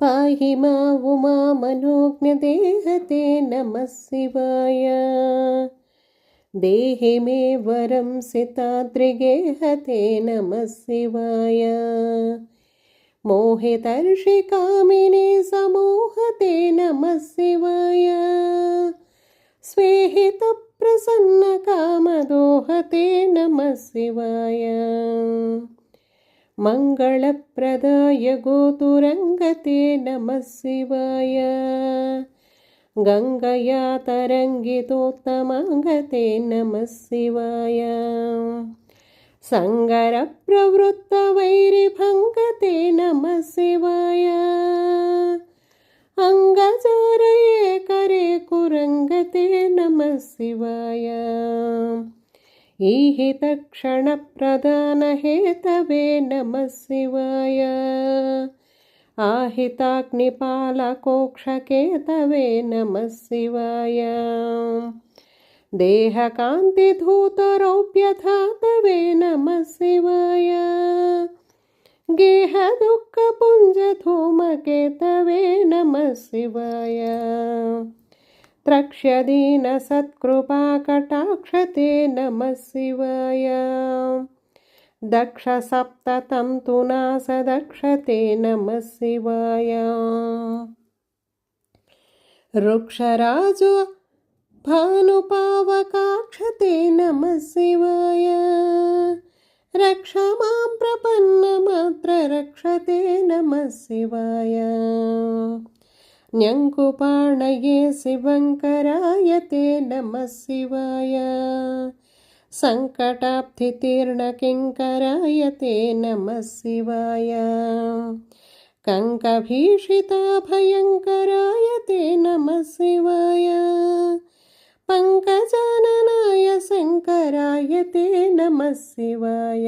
पाहि मा उमा मनोज्ञदेहते नमः शिवाय। देहि मे वरं सिताद्रिगेहते नमः शिवाय। मोहितर्षिकामिने समोहते नमः शिवाय। स्वेहितप्रसन्नकामदोहते नमः शिवाय मङ्गलप्रदाय गोतुरङ्गते नमः शिवाय गङ्गया तरङ्गितोत्तमाङ्गते नमः शिवाय सङ्गरप्रवृत्तवैरिभङ्गते नमः शिवाय अङ्गचारये करे कुरङ्गते नमः शिवाय ईहितक्षणप्रदानहेतवे नमः शिवाय आहिताग्निपालकोक्षकेतवे नमः शिवाय देहकान्तिधूतरौप्यधातवे नमः शिवाय गेहदुःखपुञ्जधूमकेतवे नमः शिवाय त्रक्ष्यदीनसत्कृपाकटाक्षते नमः शिवाय दक्षसप्ततं तु नासदक्षते नमः शिवाय वृक्षराजो भानुपावकाक्षते नमः शिवाय रक्ष मां प्रपन्नमात्र रक्षते नमः शिवाय न्यङ्कुपाणये शिवङ्कराय ते नमः शिवाय सङ्कटाब्धितीर्णकिङ्कराय ते नमः शिवाय कङ्कभीषिताभयङ्कराय ते नमः शिवाय पङ्कजाननाय शङ्कराय ते नमः शिवाय